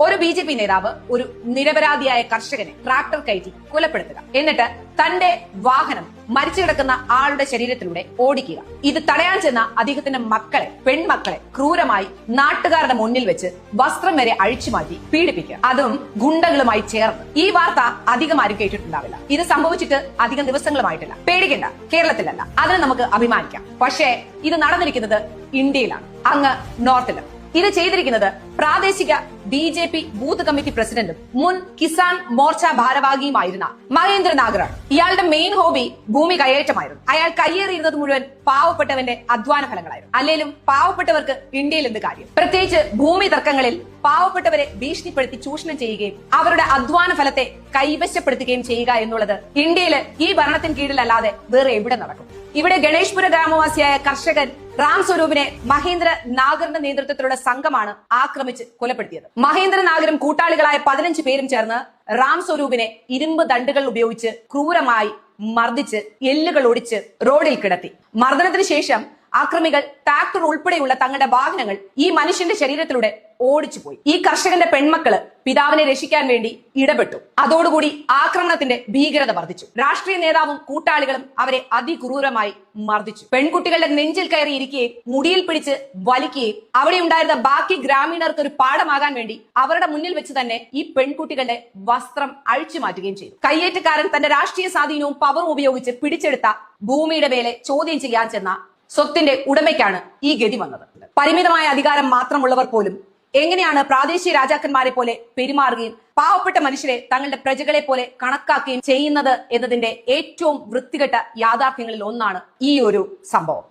ഒരു B J P നേതാവ് ഒരു നിരപരാധിയായ കർഷകനെ ട്രാക്ടർ കയറ്റി കൊലപ്പെടുത്തുക. എന്നിട്ട് തന്റെ വാഹനം മരിച്ചു കിടക്കുന്ന ആളുടെ ശരീരത്തിലൂടെ ഓടിക്കുക. ഇത് തടയാൻ ചെന്ന അദ്ദേഹത്തിന്റെ മക്കളെ പെൺമക്കളെ ക്രൂരമായി നാട്ടുകാരുടെ മുന്നിൽ വെച്ച് വസ്ത്രം വരെ അഴിച്ചുമാറ്റി പീഡിപ്പിക്കുക. അതും ഗുണ്ടകളുമായി ചേർന്ന്. ഈ വാർത്ത അധികം ആരും കേട്ടിട്ടുണ്ടാവില്ല. ഇത് സംഭവിച്ചിട്ട് അധികം ദിവസങ്ങളുമായിട്ടില്ല. പേടിക്കണ്ട. കേരളത്തിലല്ല. അതിന് നമുക്ക് അഭിമാനിക്കാം. പക്ഷേ ഇത് നടന്നിരിക്കുന്നത് ഇന്ത്യയിലാണ്. അങ്ങ് നോർത്തിലും. ഇത് ചെയ്തിരിക്കുന്നത് പ്രാദേശിക B J P booth committee പ്രസിഡന്റും മുൻ കിസാൻ മോർച്ച ഭാരവാഹിയുമായിരുന്ന മഹേന്ദ്ര നാഗറാണ് ഇയാളുടെ മെയിൻ ഹോബി ഭൂമി കയ്യേറ്റമായിരുന്നു. അയാൾ കയ്യേറിയിരുന്നത് മുഴുവൻ പാവപ്പെട്ടവന്റെ അധ്വാന ഫലങ്ങളായിരുന്നു അല്ലെങ്കിലും പാവപ്പെട്ടവർക്ക് ഇന്ത്യയിൽ എന്ത് കാര്യം? പ്രത്യേകിച്ച് ഭൂമി തർക്കങ്ങളിൽ പാവപ്പെട്ടവരെ ഭീഷണിപ്പെടുത്തി ചൂഷണം ചെയ്യുകയും അവരുടെ അധ്വാന ഫലത്തെ കൈവശപ്പെടുത്തുകയും ചെയ്യുക എന്നുള്ളത് ഇന്ത്യയിൽ ഈ ഭരണത്തിന് കീഴിലല്ലാതെ വേറെ എവിടെ നടക്കും? ഇവിടെ ഗണേഷ്പുര ഗ്രാമവാസിയായ കർഷകൻ റാം സ്വരൂപിനെ മഹേന്ദ്ര നാഗറിന്റെ നേതൃത്വത്തിലുള്ള സംഘമാണ് ആക്രമിച്ച് കൊലപ്പെടുത്തിയത്. മഹേന്ദ്ര നാഗരും കൂട്ടാളികളായ പതിനഞ്ച് പേരും ചേർന്ന് റാം സ്വരൂപിനെ ഇരുമ്പ് ദണ്ടുകൾ ഉപയോഗിച്ച് ക്രൂരമായി മർദ്ദിച്ച് എല്ലുകൾ ഒടിച്ച് റോഡിൽ കിടത്തി. മർദ്ദനത്തിന് ശേഷം ആക്രമികൾ ട്രാക്ടർ ഉൾപ്പെടെയുള്ള തങ്ങളുടെ വാഹനങ്ങൾ ഈ മനുഷ്യന്റെ ശരീരത്തിലൂടെ ഓടിച്ചുപോയി. ഈ കർഷകന്റെ പെൺമക്കൾ പിതാവിനെ രക്ഷിക്കാൻ വേണ്ടി ഇടപെട്ടു. അതോടുകൂടി ആക്രമണത്തിന്റെ ഭീകരത വർദ്ധിച്ചു. രാഷ്ട്രീയ നേതാവും കൂട്ടാളികളും അവരെ അതിക്രൂരമായി മർദ്ദിച്ചു. പെൺകുട്ടികളുടെ നെഞ്ചിൽ കയറി ഇരിക്കുകയും മുടിയിൽ പിടിച്ച് വലിക്കുകയും അവിടെ ഉണ്ടായിരുന്ന ബാക്കി ഗ്രാമീണർക്ക് ഒരു പാഠമാകാൻ വേണ്ടി അവരുടെ മുന്നിൽ വെച്ച് തന്നെ ഈ പെൺകുട്ടികളുടെ വസ്ത്രം അഴിച്ചു മാറ്റുകയും ചെയ്തു. കയ്യേറ്റക്കാരൻ തന്റെ രാഷ്ട്രീയ സ്വാധീനവും പവറും ഉപയോഗിച്ച് പിടിച്ചെടുത്ത ഭൂമിയുടെ മേലെ ചോദ്യം ചെയ്യാൻ ചെന്ന സ്വത്തിന്റെ ഉടമയ്ക്കാണ് ഈ ഗതി വന്നത്. പരിമിതമായ അധികാരം മാത്രമുള്ളവർ പോലും എങ്ങനെയാണ് പ്രാദേശിക രാജാക്കന്മാരെ പോലെ പെരുമാറുകയും പാവപ്പെട്ട മനുഷ്യരെ തങ്ങളുടെ പ്രജകളെ പോലെ കണക്കാക്കുകയും ചെയ്യുന്നത് എന്നതിന്റെ ഏറ്റവും വൃത്തികെട്ട യാഥാർത്ഥ്യങ്ങളിൽ ഒന്നാണ് ഈ ഒരു സംഭവം.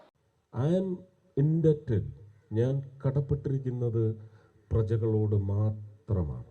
ഞാൻ കടപ്പെട്ടിരിക്കുന്നത് പ്രജകളോട് മാത്രമാണ്.